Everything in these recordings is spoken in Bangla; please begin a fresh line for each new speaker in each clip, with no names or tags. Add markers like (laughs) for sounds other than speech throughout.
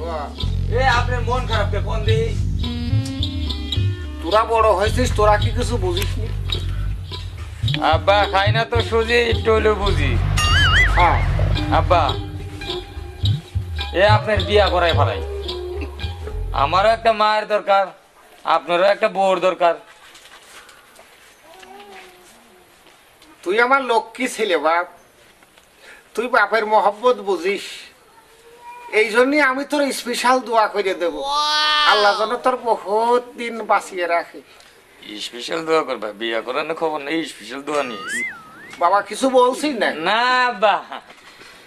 মন খারাপ কে কোন দি
তোরা বড় হয়েছিস তোরা কি কিছু বুঝিস নি
আব্বা খাই না তো সুজি একটু হলেও বুঝি।
হ্যাঁ।
আব্বা এ আপনার বিয়া করাই ফেলাই। আমারও একটা মায়ের দরকার আপনারও একটা বউর দরকার।
তুই আমার লক্ষ্মী ছেলে বাপ। তুই বাপের মহব্বত বুঝিস। এই জন্যই আমি তোর স্পেশাল দোয়া করে দেব। আল্লাহ যেন তোর বহুত দিন বাঁচিয়ে রাখে।
স্পেশাল দোয়া করবা বিয়া করার না খবর নেই স্পেশাল দোয়া নিয়ে
বাবা কিছু বলছি না?
না আব্বা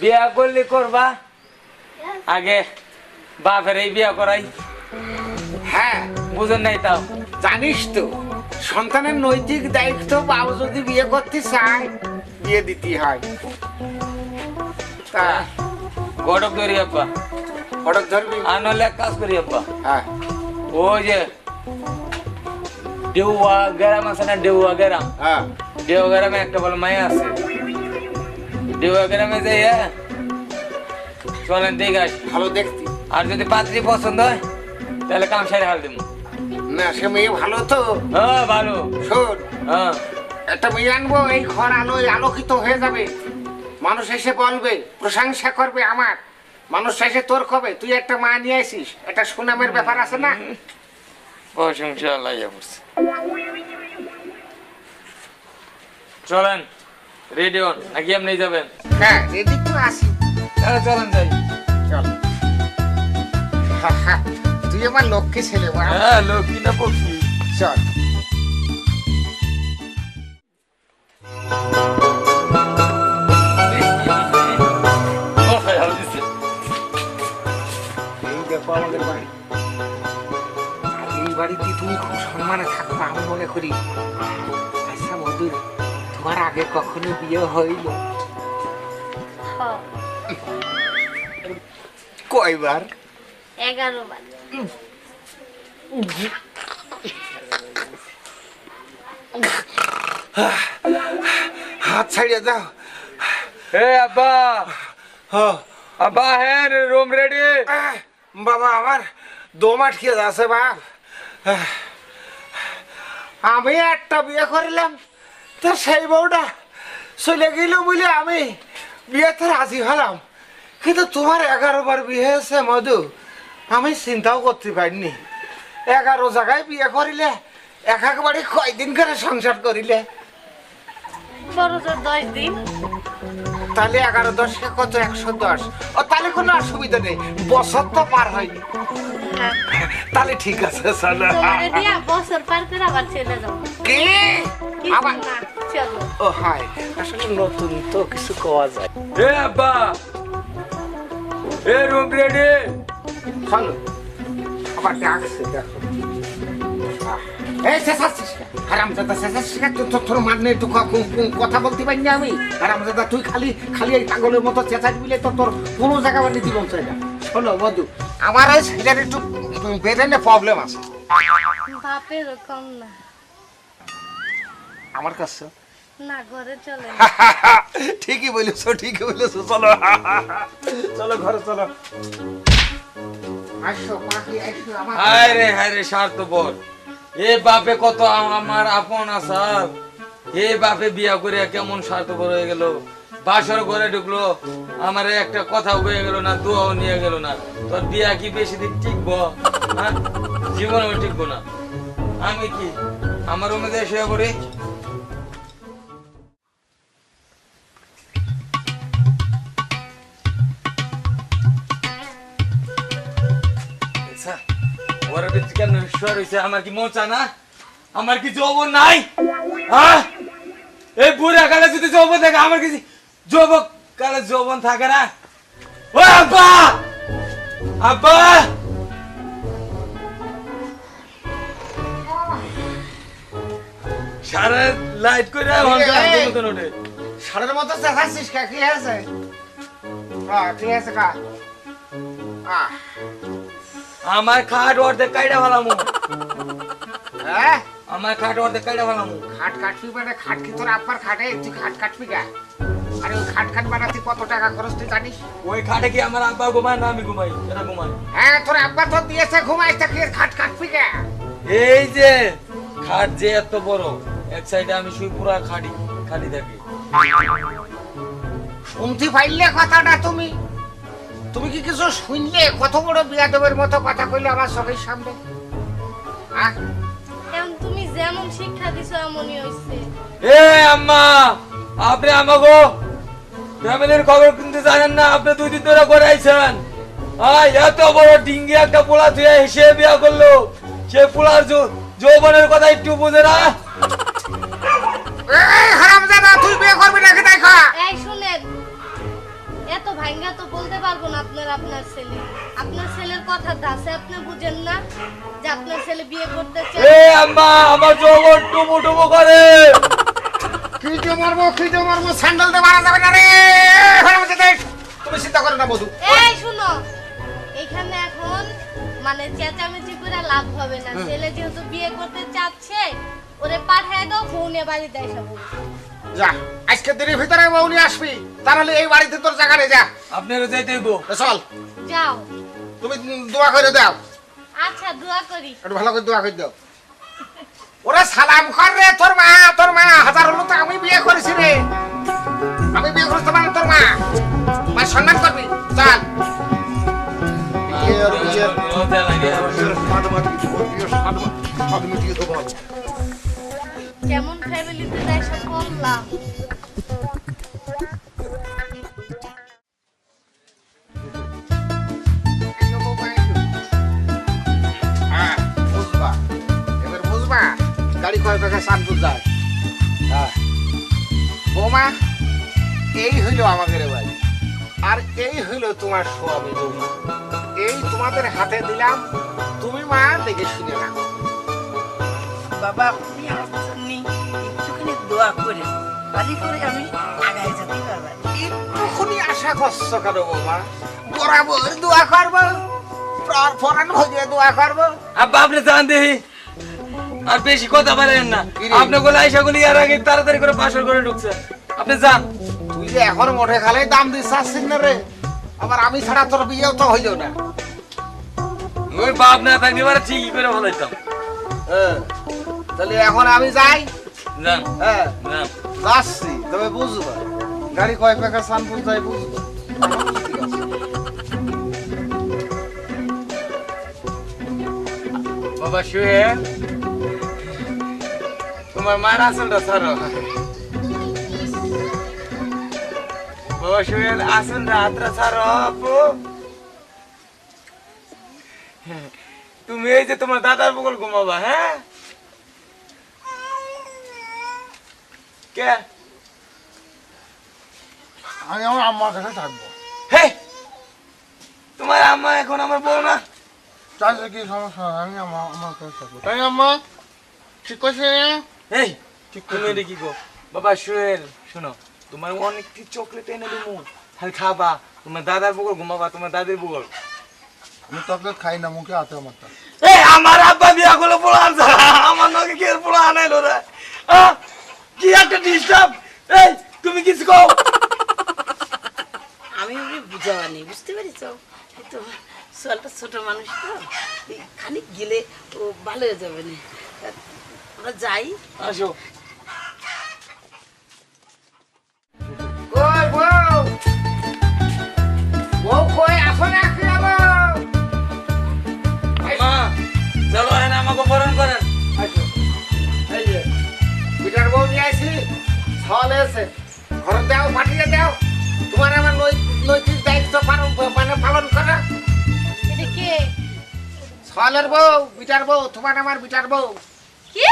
বিয়া করলে করবা। আগে বাপের এই বিয়া করাই।
হ্যাঁ।
বুঝেন নাই তাও।
জানিস তো সন্তানের নৈতিক দায়িত্ব বাবু যদি বিয়ে করতে চায় বিয়ে দিতে হয়। তা
আর নাহলে এক কাজ করি আব্বা
হ্যাঁ।
ওই যে ডেউয়া গ্রাম আছে না ডেউয়া গ্রাম?
হ্যাঁ।
ডেউয়া গ্রামে একটা বলে মায়া আছে। ডেউয়া গ্রামে যাই হ্যাঁ চলেন দেখে আসি।
ভালো দেখতি
আর যদি পাত্রী পছন্দ হয় তাহলে কাম সারি হাল দিব
না সে মেয়ে ভালো তো।
হ্যাঁ ভালো।
শোন
হ্যাঁ।
একটা মেয়ে আনব এই ঘর আলোয় আলোকিত হয়ে যাবে। মানুষ এসে বলবে প্রশংসা করবে আমার। মানুষ এসে তোর কবে তুই একটা মা নিয়ে আসিস একটা সুনামের ব্যাপার আছে না?
প্রশংসা লাইয়া পড়ছে চলেন রেডি হন নাকি আপনি যাবেন?
হ্যাঁ রেডি তো আসি
তাহলে চলেন যাই।
চল। তুই আমার লক্ষ্মী ছেলে
হ্যাঁ লক্ষ্মী না পক্ষী?
চল। বাড়িতে তুমি খুব সম্মানে থাকব আমি মনে করি। আচ্ছা মধুর তোমার আগে কখনো বিয়ে হইল কয়বার?
এগারো বার।
হাত ছাড়িয়ে দাও।
হে আব্বা।
হ
আব্বা হ্যাঁ রুম রেডি
বাবা আমার দম আটকে যাচ্ছে বাপ? আমি একটা বিয়ে করিলাম, তো সেই বউটা চলে গেল বলে আমি বিয়েতে রাজি হলাম। কিন্তু তোমার এগারো বার বিয়ে হয়েছে মধু, আমি চিন্তাও করতে পারিনি। এগারো জায়গায় বিয়ে করিলে, এক একবারে কয়দিন করে সংসার করিলে?
বড় জোর দশ দিন।
তাহলে এগারো দশকে কত? একশো দশ। ও তাহলে কোনো অসুবিধা নেই। বছর তো পার হয়নি।
হ্যাঁ।
তাহলে ঠিক আছে চলো
বছর পার করে আবার চলে যাব
কি? আবার?
চলো।
ও হাই আসলে নতুন তো কিছু কোয়া যায়।
আব্বা হে রুম রেডি
চলো আবার ডাকছে দেখো। এই তোর তোর মান তো কথা বলতে পারি না আমি। তুই খালি খালি এই পাগলের মতো দিলে তো তোর কোনো জায়গা বানিয়ে দিব না শোনো বন্ধু আমার এই ছেলের একটু বেরেনে প্রবলেম আছে।
বাপের এরকম না।
আমার কাছে?
না ঘরে চলে (laughs)
ঠিকই বলেছ ঠিকই বলেছ চলো। (laughs) চলো ঘরে চলো। আসো পাখি আসো আমার
হায় রে হায় রে স্বার্থপর এ বাপে কত আমার আপন আসার। এ বাপে বিয়া করে কেমন স্বার্থপর হয়ে গেল। বাসর ঘরে ঢুকলো, আমার একটা কথা হয়ে গেল না, দোয়াও নিয়ে গেল না। তোর বিয়া কি বেশি দিন টিকবো? হ্যাঁ? জীবনেও টিকবো না। আমি কি আমার রুমে শুয়ে পড়ি? শুয়ে আমার কি মোচা না? আমার কি যৌবন নাই? হ্যাঁ? এই বুড়া কালে যদি যৌবন থাকে আমার কি যুবক কালে যৌবন থাকে না? ও আব্বা! আব্বা! সারা লাইট করে
সারের মতো চেঁচাচ্ছিস কে? কি আছে ঠিক আছে কা? আহ,
আমার খাট অর্ধেক কাইটা ফেলামু।
হ্যাঁ?
আমার খাট অর্ধেক কাইটা ফেলামু।
খাট কাটবি মানে খাট কি তোর আব্বার খাটে? তুই খাট কাটবি গা আরে ওই খাট খাট বানাতে কত টাকা খরচ তুই জানিস?
ওই খাটে কি আমার আব্বা ঘুমায় না আমি ঘুমাই? এরা ঘুমায়?
হ্যাঁ তোর আব্বা তো দিয়েছে ঘুমাই থাকি খাট খাট ফিকে
এই যে খাট যে এত বড় এক সাইডে আমি শুই পুরা খাটি খালি থাকি
শুনতে পাইলে কথাটা তুমি। তুমি কি কিছু শুনলে? কত বড় বিয়াদবের মতো কথা কইলে আমার চোখের সামনে?
এখন তুমি যেমন শিক্ষা দিছো এমনই হয়েছে
এ আম্মা আপনি আমাকে ফ্যামিলির খবর কিন্তু জানেন না? আপনি দুই দিন ধরে করে আইছেন। আয় এত বড় ডিঙ্গি একটা পোলা তুই হেসে বিয়া করল। সে পোলার যৌবনের কথা একটু বুঝে না?
এই হারামজাদা তুই বিয়ে করবি নাকি দেখা?
এই শুনেন এত ভাঙ্গা তো বলতে পারব না আপনার আপনার ছেলে। আপনার ছেলের কথা দাসে আপনি বুঝেন না যে আপনার ছেলে বিয়ে করতে চায়।
এ আম্মা আমার যৌবন টুবু টুবু করে।
কি যে মারবো কি যে মারবো স্যান্ডেল দিয়ে মারা যাবে না রে। তুমি চিন্তা করো না বধু।
এই শুনো। এখানে এখন মানে চেঁচামেচি করে লাভ হবে না। ছেলে যেহেতু বিয়ে করতে চাচ্ছে ওরে পাঠায় দাও ফোনে বাড়িতে এসে বলবে।
যা আজকে দিনের ভিতরে বউনি আসবি তাহলে এই বাড়িতে তোর জায়গা নেই যা।
আপনারও যাইতে হইব।
তো চল।
যাও।
তুমি দোয়া করে দাও।
আচ্ছা দোয়া করি।
একটু ভালো করে দোয়া করে দাও। ওরা সালাম কর রে তোর মা তোর মা হাজার হলো তো আমি বিয়ে করেছি রে। আমি বিয়ে করেছি মানে তোর মা। মা সম্মান করবি? চল।
লজ্জা লাগে।
কেমন ফ্যামিলিতে যাই সব বললাম।
হ্যাঁ, বুঝবা। এবার বুঝবা, গাড়ি কয় টাকা সানপুর যায়। হ্যাঁ। এই হইল আমাদের বাড়ি। আর এই হইল তোমার স্বামী বৌমা। এই তোমাদের হাতে দিলাম তুমি মা দেখে শুনে না
বাবা আমার একটুখানি দোয়া করে তাহলে করে আমি আগায় যেতে পারব।
একটুখানি আশা করছ কেন বৌমা? বরাবর দোয়া করব ফরান ভজিয়ে দোয়া করব।
আব্বা আপনি জান দেহি আর বেশি কথা বলেন না? আপনি গুলো আইসা গুলি আর আগে তাড়াতাড়ি করে বাসর করে ঢুকছে। আপনি যান।
তুই যে এখন মোটে খালে দাম দিস আসছিস না রে? আবার আমি ছাড়া তোর বিয়েও তো হইল না।
ওই বাপ না থাকলে এবার ঠিকই করে বলাইতাম
হ্যাঁ। তাহলে এখন আমি যাই।
যান
হ্যাঁ।
যান।
যাচ্ছি তবে বুঝবা গাড়ি কয় টাকা সানপুর যাই বুঝবা।
বাবা শুয়ে। তোমার মার আসলটা ছাড়ো। বাবা শুয়ে আসলটা হাতটা ছাড়ো আপু। তুমি এই যে তোমার দাদার বগল ঘুমাবা হ্যাঁ? কে?
আমি আমার আম্মার কাছে থাকব।
হে! তোমার আম্মা এখন আমার বউ না?
তাহলে কি সমস্যা? আমি আমার আমার কাছে থাকব। তাই আম্মা ঠিক আছে
এই তুমি এটা কি গো। বাবা শুয়েল শোনো তোমার অনেকটি চকলেট এনে দেবো খালি খাবা। তোমার দাদার বগল ঘুমাবা। তোমার দাদির বগল।
আমি চকলেট খাই না মুখে হাতে আমারটা।
এই আমার আব্বা বিয়া করল পোলা আনছে আমার নগে কি পোলা আনাইলো রে? আহ, কি একটা ডিস্টার্ব এই তুমি কিছু কও।
আমি ওকে বুঝাবানি বুঝতে পেরেছ? তো সোয়ালটা ছোট মানুষ তো খানিক গেলে ও ভালো হয়ে যাবে না। আমরা যাই।
আসো।
ঘর দাও পাঠিয়ে দাও। তোমার আমার নৈতিক দায়িত্ব পালন মানে পালন করা। বউ বিটার বউ তোমার আমার বিটার বউ।
কি?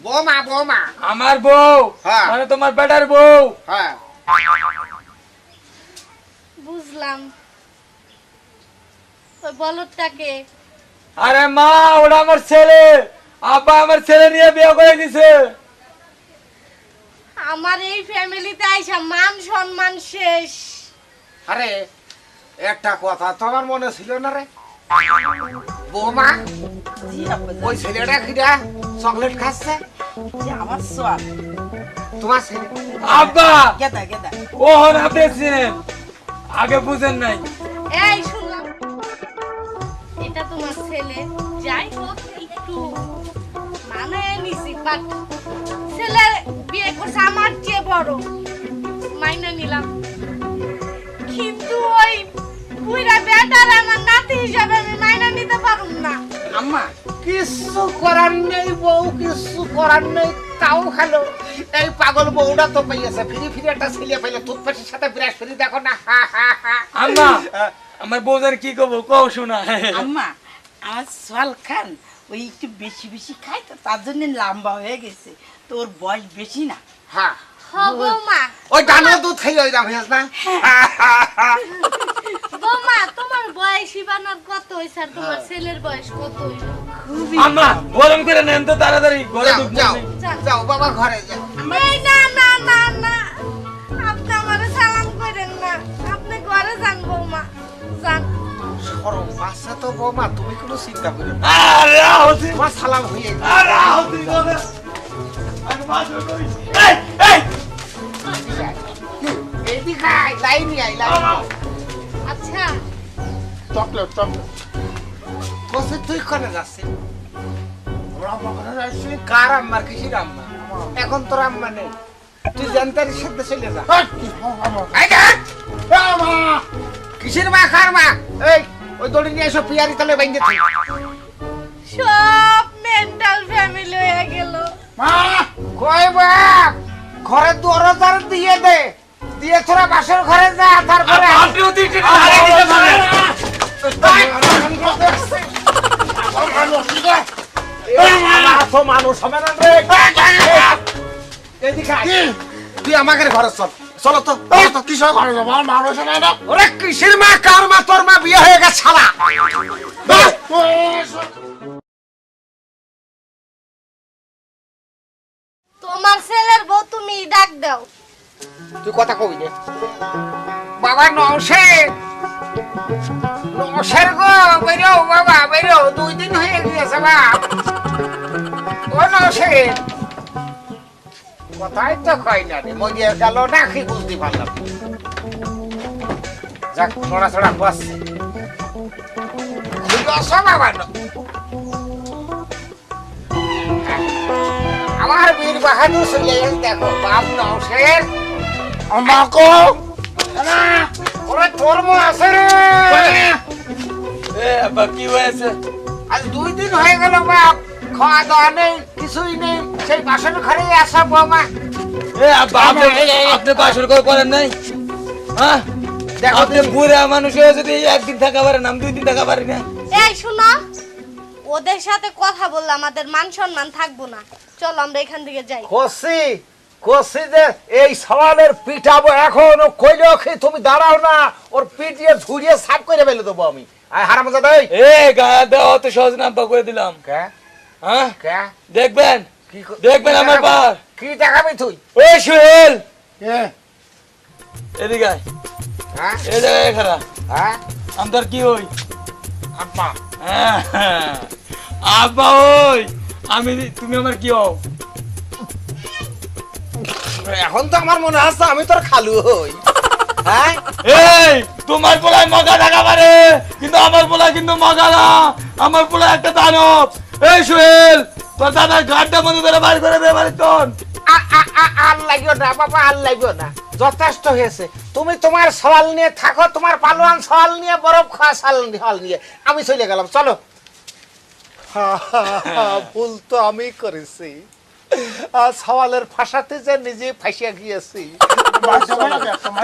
বৌমা বৌমা।
আমার বউ?
হ্যাঁ।
মানে তোমার বেটার বউ?
হ্যাঁ।
বুঝলাম। ওই বলদটাকে।
আরে মা ওটা আমার ছেলে। আব্বা আমার ছেলে নিয়ে বিয়ে করে দিছে।
আমার এই ফ্যামিলিতে আইসা মান সম্মান শেষ।
আরে একটা কথা তোমার মনে ছিল না রে? বৌমা ওই ছেলেটা কিরা চকলেট খাচ্ছে?
যে আমার সোয়াল
তোমার ছেলে?
আব্বা!
গেদা গেদা
ও আপনি এসেছিলেন আগে বুঝেন নাই।
এই শুনলাম এটা তোমার ছেলে। যাই হোক একটু মানে নিছি বাট ছেলে বিয়ে করছে আমার চেয়ে বড়। মাইনা নিলাম। কিন্তু ওই বেটার আমার নাতি হিসাবে আমি মাইনা নিতে পারুম না।
আম্মা
কিছু করার নেই বউ কিছু করার নেই তাও খালো। এই পাগল বউটা তো পাইয়াছে ফিরি ফিরি একটা ছেলে পাইলে টুথপেস্টের সাথে বিরাট ফিরি দেখো না হা হা হা।
আম্মা আমার বউদের কি করব কও শোনা।
আম্মা আমার সোয়াল খান ওই একটু বেশি বেশি খায় তো তার জন্য লম্বা হয়ে গেছে। তোর বয়স বেশি না।
হ্যাঁ। ওই ডানো দুধ খাই ওই দাম না?
বৌমা তোমার বয়স ইবানার কত হয়েছে আর তোমার ছেলের বয়স কত হইল?
আম্মা গরম করে নেন তো তাড়াতাড়ি ঘরে
যাও যাও যাও। বাবা ঘরে যাও।
এই না না না না। আপনি আমারে সালাম করেন না। আপনি ঘরে যান বৌমা যান।
সরম বাচ্চা তো বৌমা তুমি কোনো চিন্তা করো না।
আরে হসি
সালাম হয়ে
আরে
আচ্ছা
চকলেট চকলেট বসে তুই কোনে যাচ্ছিস কার কিসির এখন তোর আম্মা নেই তুই জানতারির সাথে চলে যা কিসের মা কার মা ওই দড়ি নিয়ে এসো পিয়ারি তলে বাইন্দে
সব মেন্টাল ফ্যামিলি হয়ে গেল
বাপ ঘরে দরজার দিয়ে দে। দিয়ে তোরা বাসর ঘরে যা তারপরে
আপনি অতি ধারে দিতে পারেন
মানুষ হবে না রে তুই আমাকে ঘরে চল। চলো তো চলো তো কিসের ঘরে যাব? আমার মানুষ নাই না? ওরে কিসের মা কার মা তোর মা বিয়ে হয়ে গেছে শালা?
তোমার ছেলের বউ ডাক দাও।
তুই কথা কবি রে বাবা নৌসে নৌসের গো, বেরো বাবা, বেরো। দুই দিন হয়ে গিয়েছে, বাপ। ও নৌসে কথাই তো কই না রে মরিয়ে গেল না, কি বুঝতে পারলাম না। যাক, নড়াচড়া বাস বাবা আমার বীর বাহাদুর চলে দেখো বাপ নৌসের আমাকো ওরে তোর মো আছে রে।
এ আব্বা কি হয়েছে?
আজ দুই দিন হয়ে গেল বাপ। খাওয়া দাওয়া নেই কিছুই নেই। সেই বাসন ঘরে আসা বৌমা
এ আব্বা আপনি বাসর করে করেন নাই? হ্যাঁ?
দেখো
আপনি। বুড়া মানুষ হয়ে যদি একদিন থাকা পারেন আমি দুই দিন থাকা পারি না।
এই শোনো। ওদের সাথে কথা বললে আমাদের মান সম্মান থাকব না। চলো আমরা এখান থেকে যাই।
কষি কষি যে এই সওয়ালের পিঠাবো এখন ও কইলে ওকে তুমি দাঁড়াও না ওর পিটিয়ে ঝুড়িয়ে সাফ করে ফেলে দেবো আমি। আর হারাম দাদা
এ গায়ে দেওয়া তো সহজ না আব্বা করে দিলাম।
কে?
হ্যাঁ?
কে?
দেখবেন?
কি
দেখবেন
কি
আমার? বার।
কি দেখাবি তুই?
ওই সুহেল।
হ্যাঁ
এদিকে আয়।
হ্যাঁ?
জায়গায় খারা
হ্যাঁ?
আমি তোর কি হই?
আব্বা
হ্যাঁ, আব্বা ওই আমি তুমি আমার কি হও?
এখন তো আমার মনে হচ্ছে আমি তোর খালু হই। হ্যাঁ?
এই তোমার পোলায় মগা থাকা পারে কিন্তু আমার পোলায় কিন্তু মগা না। আমার পোলায় একটা দানব। এই সুহেল তোর দাদার মতো ধরে বাড়ি করে দে বাড়ি তোর
আর লাগিও না বাবা আর লাগিও না। যথেষ্ট হয়েছে। তুমি তোমার সওয়াল নিয়ে থাকো তোমার পালোয়ান সওয়াল নিয়ে বরফ খাওয়া সাল নিয়ে। আমি চলে গেলাম চলো। ভুল তো আমি করেছি। আর সওয়ালের ফাঁসাতে যে নিজে ফাঁসিয়া গিয়েছি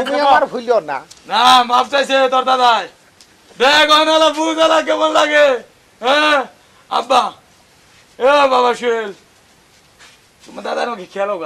তুমি আমার ভুলিও না।
না মাপ চাইছে তোর দাদাই। দেখ অনালা বুঝালা কেমন লাগে? হ্যাঁ? আব্বা এ বাবা সুহেল তোমার দাদার আমাকে খেয়াল হোক